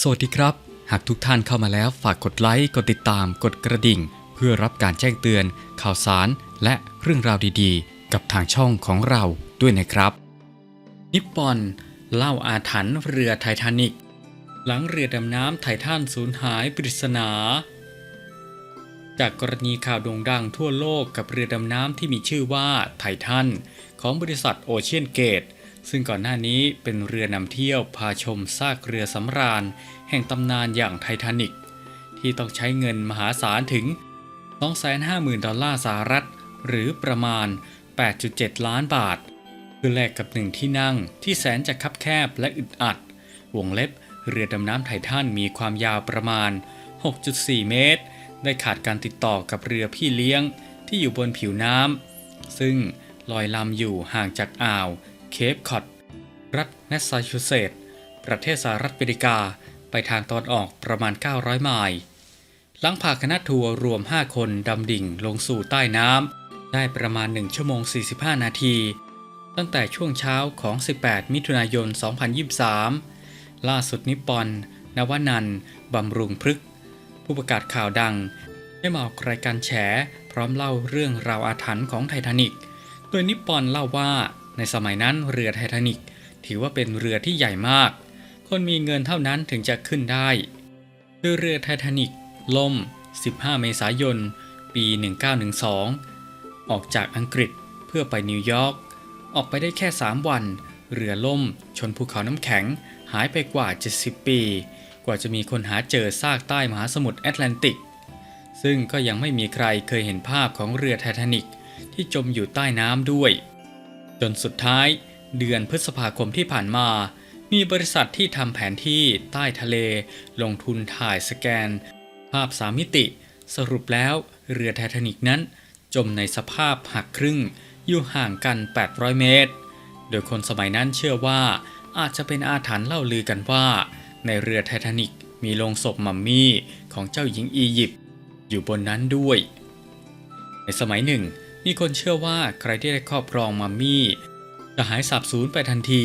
สวัสดีครับ หากทุกท่านเข้ามาแล้วฝากกดไลค์ กดติดตาม กดกระดิ่ง เพื่อรับการแจ้งเตือน ข่าวสาร และเรื่องราวดีๆ กับทางช่องของเราด้วยนะครับ นิปปอนเล่าอาถรรพ์เรือไททานิก หลังเรือดำน้ำไททันสูญหายปริศนา จากกรณีข่าวโด่งดังทั่วโลกกับเรือดำน้ำที่มีชื่อว่าไททันของบริษัทโอเชียนเกต ซึ่งก่อนหน้านี้เป็นเรือนำเที่ยวพาชมซากเรือสำราญ แห่งตำนานอย่างไททานิก ที่ต้องใช้เงินมหาศาลถึง 250,000 ดอลลาร์สหรัฐ หรือประมาณ 8.7 ล้านบาท เพื่อแลกกับหนึ่งที่นั่งที่แสนจะคับแคบและอึดอัด วงเล็บเรือดำน้ำไททันมีความยาวประมาณ 6.4 เมตร ได้ขาดการติดต่อกับเรือพี่เลี้ยงที่อยู่บนผิวน้ำซึ่งลอยลำอยู่ห่างจากอ่าว เคปคอดรัฐแมสซาชูเซตส์ประเทศสหรัฐอเมริกาไปทางตอนออกประมาณ 900 ไมล์ หลังพาคณะทัวร์รวม 5 คนดำดิ่งลงสู่ใต้น้ำ ได้ประมาณ 1 ชั่วโมง 45 นาที ตั้งแต่ช่วงเช้าของ 18 มิถุนายน 2023 ล่าสุดนิปปอน นวนันบำรุงพฤก ผู้ประกาศข่าวดัง ได้มาออกรายการแฉ พร้อมเล่าเรื่องราวอาถรรพ์ของไททานิก โดยนิปปอนเล่าว่า ในสมัยนั้นเรือไททานิกถือว่าเป็นเรือที่ใหญ่มาก คนมีเงินเท่านั้นถึงจะขึ้นได้โดยเรือไททานิกล่ม 15 เมษายน ปี 1912 ออกจากอังกฤษเพื่อไปนิวยอร์ก ออกไปได้แค่ 3 วัน เรือล่ม ชนภูเขาน้ำแข็ง หายไปกว่า 70 ปี กว่าจะมีคนหาเจอซากใต้มหาสมุทรแอตแลนติก ซึ่งก็ยังไม่มีใครเคยเห็นภาพของเรือไททานิกที่จมอยู่ใต้น้ำด้วย จนสุดท้ายเดือนพฤษภาคมที่ผ่านมา มีบริษัทที่ทำแผนที่ใต้ทะเล ลงทุนถ่ายสแกน ภาพสามมิติ สรุปแล้วเรือไททานิกนั้น จมในสภาพหักครึ่ง อยู่ห่างกัน 800 เมตร โดยคนสมัยนั้นเชื่อว่าอาจจะเป็นอาถรรพ์เล่าลือกันว่า ในเรือไททานิกมีโลงศพมัมมี่ของเจ้าหญิงอียิปต์อยู่บนนั้นด้วย ในสมัยหนึ่ง มีคนเชื่อว่าใครที่ได้ครอบครองมัมมี่ จะหายสาบสูญไปทันที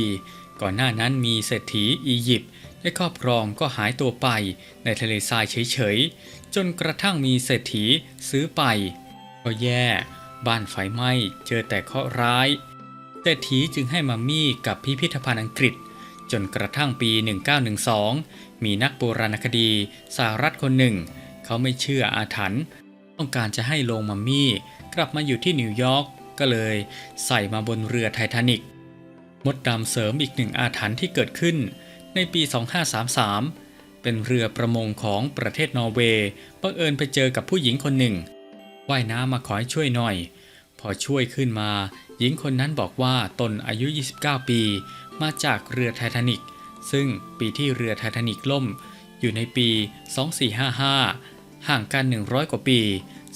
ก่อนหน้านั้นมีเศรษฐีอียิปต์ได้ครอบครองก็หายตัวไปในทะเลทรายเฉยๆ จนกระทั่งมีเศรษฐีซื้อไป ก็แย่ บ้านไฟไหม้เจอแต่เคราะห์ร้าย เศรษฐีจึงให้มัมมี่กับพิพิธภัณฑ์อังกฤษ จนกระทั่งปี 1912 มีนักโบราณคดีสหรัฐคนหนึ่ง เขาไม่เชื่ออาถรรพ์ต้องการจะให้โลงมัมมี่ กลับมาอยู่ที่นิวยอร์กก็เลยใส่มาบนเรือไททานิกมดดำเสริมอีกหนึ่งอาถรรพ์ที่เกิดขึ้นในปี 2533 เป็นเรือประมงของประเทศนอร์เวย์บังเอิญไปเจอกับผู้หญิงคนหนึ่งว่ายน้ำมาขอให้ช่วยหน่อย พอช่วยขึ้นมา หญิงคนนั้นบอกว่าตนอายุ 29 ปี มาจากเรือไททานิกซึ่งปีที่เรือไททานิกล่ม อยู่ในปี 2455 ห่างกัน 100 กว่าปี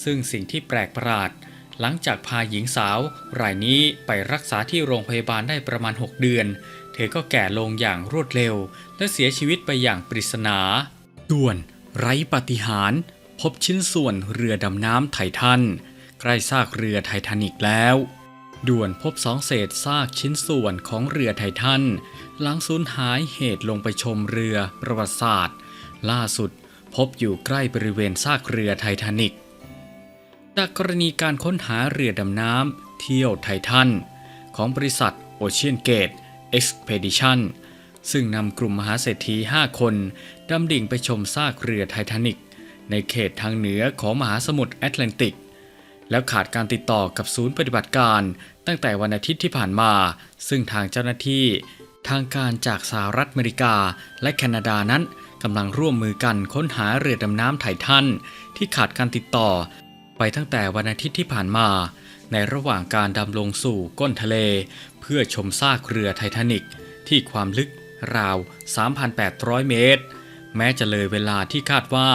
ซึ่งสิ่งที่แปลกประหลาด หลังจากพาหญิงสาว รายนี้ไปรักษาที่โรงพยาบาลได้ประมาณ 6 เดือน เธอก็แก่ลงอย่างรวดเร็ว และเสียชีวิตไปอย่างปริศนาด่วน ไร้ปฏิหารพบชิ้นส่วนเรือดำน้ำไททัน ใกล้ซากเรือไททานิกแล้ว ด่วนพบสองเศษซากชิ้นส่วนของเรือไททัน หลังสูญหายเหตุลงไปชมเรือประวัติศาสตร์ ล่าสุดพบอยู่ใกล้บริเวณซากเรือไททานิก จากกรณีการค้นหาเรือดำน้ำเที่ยวไททัน ของบริษัท Ocean Gate Expedition ซึ่งนำกลุ่มมหาเศรษฐี 5 คนดำดิ่งไปชมซากเรือไททานิก ในเขตทางเหนือของมหาสมุทรแอตแลนติก แล้วขาดการติดต่อกับศูนย์ปฏิบัติการ ตั้งแต่วันอาทิตย์ที่ผ่านมา ซึ่งทางเจ้าหน้าที่ ทางการจากสหรัฐอเมริกาและแคนาดานั้นกำลังร่วมมือกันค้นหาเรือดำน้ำไททันที่ขาดการติดต่อ ไปตั้งแต่วันอาทิตย์ที่ผ่านมา ในระหว่างการดำลงสู่ก้นทะเล เพื่อชมซากเรือไททานิกที่ความลึกราว 3,800 เมตร แม้จะเลยเวลาที่คาดว่า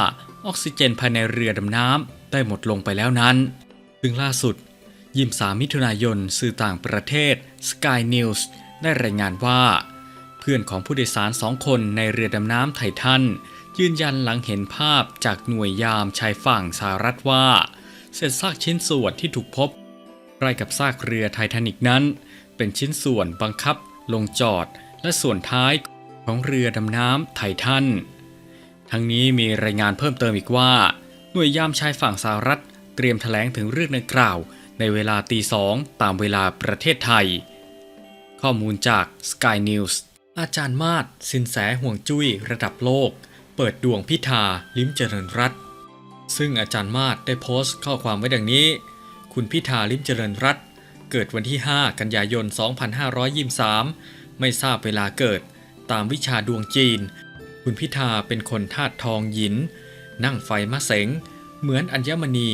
ออกซิเจนภายในเรือดำน้ำได้หมดลงไปแล้วนั้น ซึ่งล่าสุด 23 มิถุนายนสื่อต่างประเทศ Sky News ได้รายงานว่า เพื่อนของผู้โดยสารสองคนในเรือดำน้ำไททันยืนยันหลังเห็นภาพจากหน่วยยามชายฝั่งสหรัฐว่า เศษซากชิ้นส่วนที่ถูกพบใกล้กับซากเรือไททานิกนั้น เป็นชิ้นส่วนบังคับ ลงจอด และส่วนท้ายของเรือดำน้ำไททัน ทั้งนี้มีรายงานเพิ่มเติมอีกว่า หน่วยยามชายฝั่งสหรัฐ เตรียมแถลงถึงเรื่องดังกล่าว ในเวลาตีสองตามเวลาประเทศไทย ข้อมูลจาก Sky News อาจารย์มาศสินแสห่วงจุ้ยระดับโลก เปิดดวงพิธา ลิ้มเจริญรัตน์ ซึ่งอาจารย์มาศได้โพสต์ข้อความไว้ดังนี้ คุณพิธาลิมเจริญรัตน์เกิดวันที่ 5 กันยายน 2523 ไม่ทราบเวลาเกิด ตามวิชาดวงจีน คุณพิธาเป็นคนธาตุทองหยิน นั่งไฟมะเสง เหมือนอัญมณี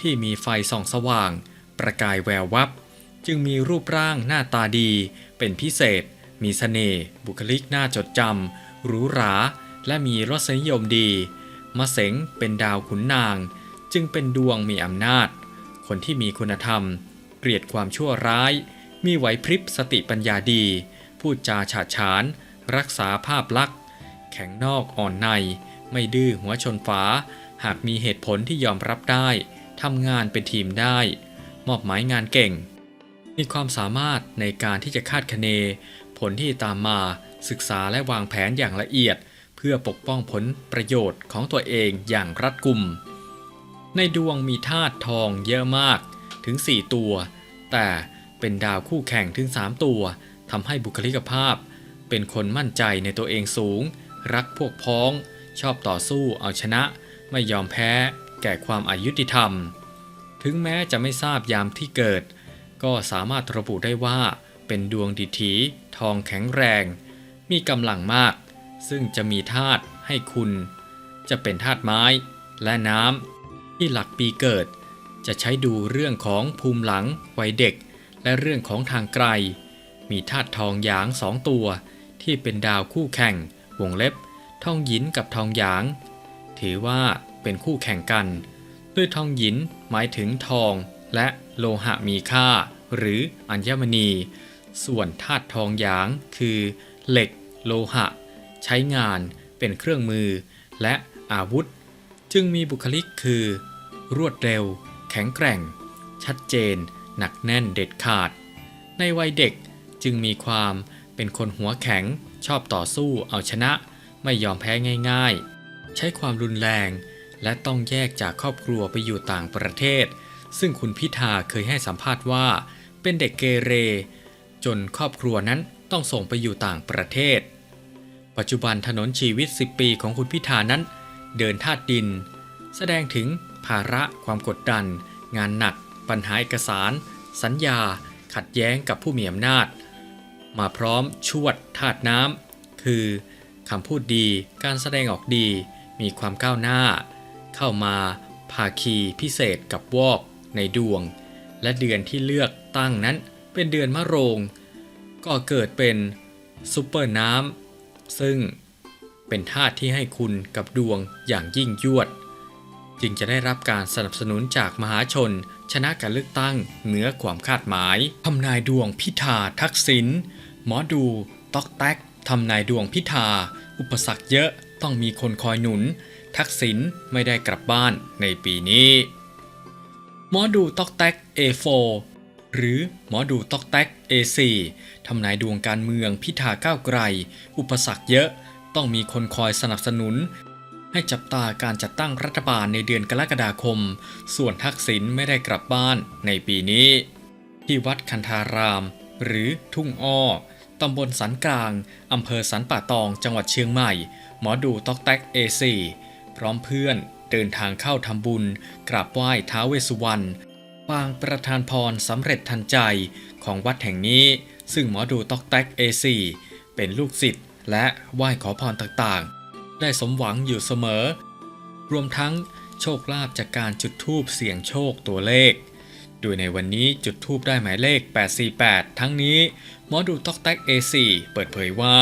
ที่มีไฟส่องสว่าง ประกายแวววับ จึงมีรูปร่างหน้าตาดี เป็นพิเศษ มีเสน่ห์บุคลิกน่าจดจำหรูหรา และมีรสนิยมดี มะเสงเป็นดาวขุนนาง จึงเป็นดวงมีอำนาจ คนที่มีคุณธรรม เกลียดความชั่วร้าย มีไหวพริบสติปัญญาดี พูดจาฉาดฉาน รักษาภาพลักษณ์ แข็งนอกอ่อนใน ไม่ดื้อหัวชนฝา หากมีเหตุผลที่ยอมรับได้ทำงานเป็นทีมได้ มอบหมายงานเก่ง มีความสามารถในการที่จะคาดคะเน ผลที่ตามมาศึกษาและวางแผนอย่างละเอียด เพื่อปกป้องผลประโยชน์ของตัวเองอย่างรัดกุม ในดวงมีธาตุทองเยอะมากถึง 4 ตัว แต่เป็นดาวคู่แข่งถึง 3 ตัวทำให้บุคลิกภาพ เป็นคนมั่นใจในตัวเองสูง รักพวกพ้อง ชอบต่อสู้เอาชนะ ไม่ยอมแพ้ แก่ความอายุติธรรม ถึงแม้จะไม่ทราบยามที่เกิด ก็สามารถระบุได้ว่า เป็นดวงดิถีทองแข็งแรง มีกำลังมาก ซึ่งจะมีธาตุให้คุณ จะเป็นธาตุไม้และน้ำที่หลักปีเกิด จะใช้ดูเรื่องของภูมิหลังวัยเด็ก และเรื่องของทางไกล มีธาตุทองหยางสองตัว ที่เป็นดาวคู่แข่ง วงเล็บ ทองหยินกับทองหยาง ถือว่าเป็นคู่แข่งกัน ด้วยทองหยินหมายถึงทองและโลหะมีค่า หรืออัญมณี ส่วนธาตุทองหยางคือ เหล็ก โลหะ ใช้งานเป็นเครื่องมือ และอาวุธ จึงมีบุคลิกคือ รวดเร็ว แข็งแกร่ง ชัดเจน หนักแน่นเด็ดขาด ในวัยเด็กจึงมีความเป็นคนหัวแข็งชอบต่อสู้เอาชนะ ไม่ยอมแพ้ง่ายๆ ใช้ความรุนแรง และต้องแยกจากครอบครัวไปอยู่ต่างประเทศ ซึ่งคุณพิธาเคยให้สัมภาษณ์ว่า เป็นเด็กเกเร จนครอบครัวนั้นต้องส่งไปอยู่ต่างประเทศ ปัจจุบันถนนชีวิต 10 ปีของคุณพิธานั้น เดินธาตุดิน แสดงถึงภาระความกดดัน งานหนัก ปัญหาเอกสาร สัญญา ขัดแย้งกับผู้มีอำนาจ มาพร้อมชวดธาตุน้ำคือคำพูดดีการแสดงออกดี มีความก้าวหน้า เข้ามาภาคีพิเศษกับวอกในดวง และเดือนที่เลือกตั้งนั้นเป็นเดือนมะโรง ก็เกิดเป็นซุปเปอร์น้ำ ซึ่งเป็นธาตุที่ให้คุณกับดวงอย่างยิ่งยวด จึงจะได้รับการสนับสนุนจากมหาชน ชนะการเลือกตั้งเหนือความคาดหมายทำนายดวงพิธาทักษิณหมอดูตอกแตกทำนายดวงพิธา อุปสรรคเยอะต้องมีคนคอยหนุน ทักษิณไม่ได้กลับบ้านในปีนี้ หมอดูตอกแตก A4 หรือหมอดูตอกแตก A4 ทำนายดวงการเมืองพิธาก้าวไกล อุปสรรคเยอะต้องมีคนคอยสนับสนุน ให้จับตาการจัดตั้งรัฐบาลในเดือนกรกฎาคม ส่วนทักษิณไม่ได้กลับบ้านในปีนี้ ที่วัดคันธาราม หรือทุ่งอ้อตำบลสันกลาง อำเภอสันป่าตองจังหวัดเชียงใหม่ หมอดูตอกแตก A4 พร้อมเพื่อนเดินทางเข้าทำบุญ กราบไหว้ท้าวเวสสุวรรณ ปางประธานพรสำเร็จทันใจของวัดแห่งนี้ ซึ่งหมอดูตอกแตก A4 เป็นลูกศิษย์และไหว้ขอพรต่างๆ ได้สมหวังอยู่เสมอ รวมทั้งโชคลาภจากการจุดธูปเสี่ยงโชคตัวเลข โดยในวันนี้จุดธูปได้หมายเลข 848 ทั้งนี้หมอดูตอกแตก A4 เปิดเผยว่า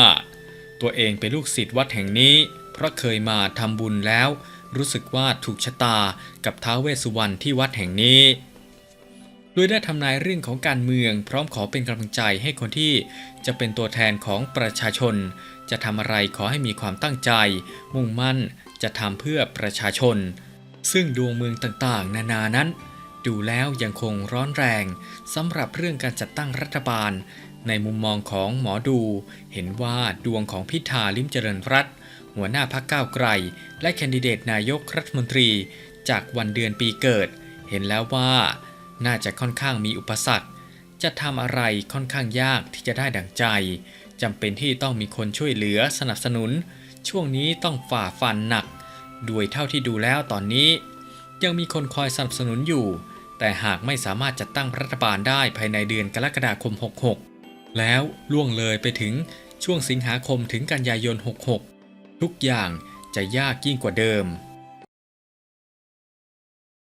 ตัวเองเป็นลูกศิษย์วัดแห่งนี้ เพราะเคยมาทำบุญแล้ว รู้สึกว่าถูกชะตากับท้าวเวสสุวรรณที่วัดแห่งนี้ ดยได้ทำนายเรื่องของการเมือง พร้อมขอเป็นกำลังใจให้คนที่จะเป็นตัวแทนของประชาชน จะทำอะไรขอให้มีความตั้งใจ มุ่งมั่นจะทำเพื่อประชาชน ซึ่งดวงเมืองต่างๆ นานานั้น ดูแล้วยังคงร้อนแรงสำหรับเรื่องการจัดตั้งรัฐบาล ในมุมมองของหมอดู เห็นว่าดวงของพิธาลิมเจริญรัตหัวหน้าพักก้าวไกล และแคนดิเดตนายกรัฐมนตรี จากวันเดือนปีเกิด เห็นแล้วว่า น่าจะค่อนข้างมีอุปสรรค จะทำอะไรค่อนข้างยากที่จะได้ดั่งใจจำเป็นที่ต้องมีคนช่วยเหลือสนับสนุน ช่วงนี้ต้องฝ่าฟันหนัก ด้วยเท่าที่ดูแล้วตอนนี้ ยังมีคนคอยสนับสนุนอยู่ แต่หากไม่สามารถจัดตั้งรัฐบาลได้ภายในเดือนกรกฎาคม 66 แล้วล่วงเลยไปถึงช่วงสิงหาคมถึงกันยายน 66 ทุกอย่างจะยากยิ่งกว่าเดิม